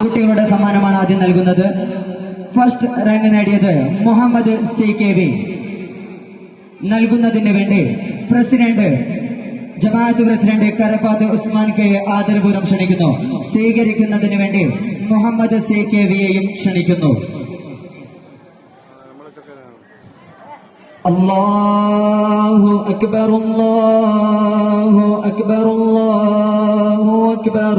കുട്ടികളുടെ സമ്മാനമാണ് ആദ്യം നൽകുന്നത്. ഫസ്റ്റ് റാങ്ക് നേടിയത് മുഹമ്മദ് സി കെ വി നൽകുന്നതിന് വേണ്ടി പ്രസിഡന്റ് ജമാഅത്ത് പ്രസിഡന്റ് കരപ്പാത്ത് ഉസ്മാൻ കെ ആദരപൂർവം ക്ഷണിക്കുന്നു. സ്വീകരിക്കുന്നതിന് വേണ്ടി മുഹമ്മദ് സി കെ വിയെയും ക്ഷണിക്കുന്നു. അല്ലാഹു അക്ബർ അല്ലാഹു അക്ബർ അക്ബർ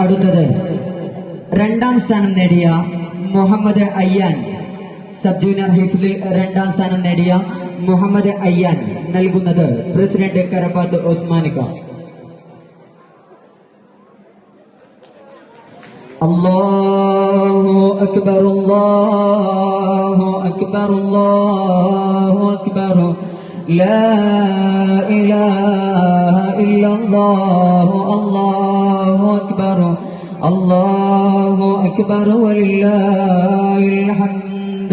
അടുത്തത് രണ്ടാം സ്ഥാനം നേടിയ മുഹമ്മദ് അയ്യാൻ സബ് ജൂനിയർ ഹിഫ്ലിൽ രണ്ടാം സ്ഥാനം നേടിയ മുഹമ്മദ് അയ്യാൻ നൽകുന്നത് പ്രസിഡന്റ് കരപ്പാത്ത് ഉസ്മാനിക്ക അല്ലാഹു അക്ബർ അല്ലാഹു അക്ബർ അല്ലാഹു അക്ബർ لا إله إلا الله الله أكبر الله أكبر ولله الحمد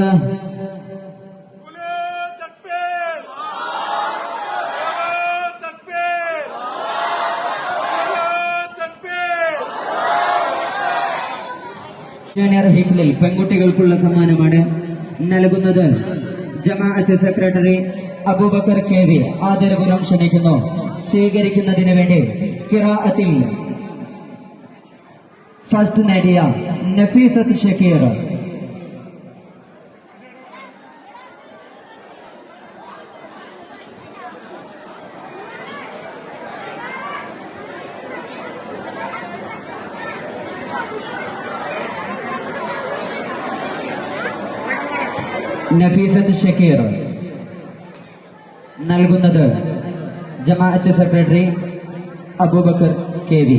ولا تكبير ولا تكبير ولا تكبير ജൂനിയർ ഹിഫ്ലിൽ പെൺകുട്ടികൾക്കുള്ള സമ്മാനമാണ് നൽകുന്നത് ജമാഅത്ത് secretary Abubakar K V Adarapuram ക്ഷണിക്കുന്നു സ്വീകരിക്കുന്നതിന് വേണ്ടി കിറാഅത്തിൽ ഫസ്റ്റ് നേടിയ നഫീസത്ത് ഷക്കീർ നഫീസത്ത് ഷക്കീർ നൽകുന്നത് ജമാഅത്ത് സെക്രട്ടറി അബൂബക്കർ കെ വി.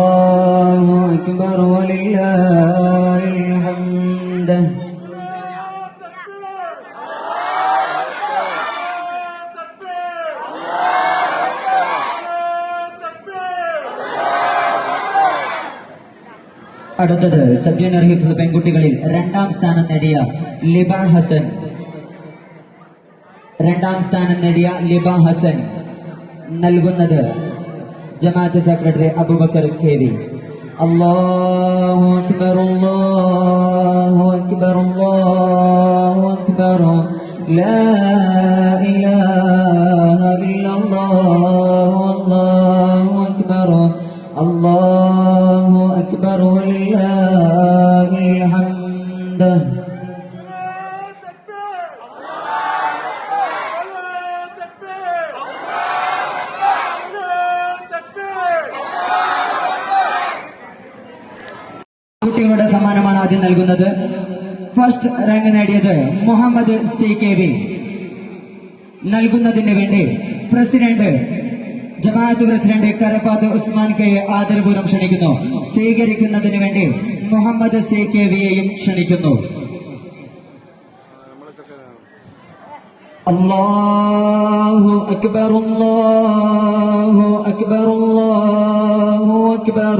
അടുത്തത് സബ് ജൂനിയർ ഹിഫ്സ് പെൺകുട്ടികളിൽ രണ്ടാം സ്ഥാനം നേടിയ ലിബ ഹസൻ. രണ്ടാം സ്ഥാനം നേടിയ ലിബ ഹസൻ നൽകുന്നത് ജമാഅത്ത് സെക്രട്ടറി അബൂബക്കർ കെ വി. അല്ലാഹു അക്ബർ അല്ലാഹു അക്ബർ അല്ലാഹു ലാ ഇലാഹ അല്ലാഹു കുട്ടികളുടെ സമ്മാനമാണ് ആദ്യം നൽകുന്നത്. ഫസ്റ്റ് റാങ്ക് നേടിയത് മുഹമ്മദ് സി കെ വി നൽകുന്നതിന് വേണ്ടി പ്രസിഡന്റ് ജമാഅത്ത് പ്രസിഡന്റ് കരപ്പാത്ത് ഉസ്മാൻ കെ ആദരപൂർവം ക്ഷണിക്കുന്നു. സ്വീകരിക്കുന്നതിന് വേണ്ടി മുഹമ്മദ് സി കെ വിയെയും ക്ഷണിക്കുന്നു. അല്ലാഹു അക്ബർ അല്ലാഹു അക്ബർ അല്ലാഹു അക്ബർ.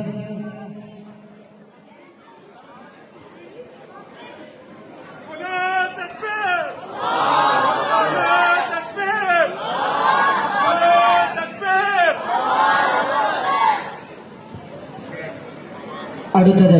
അടുത്തത്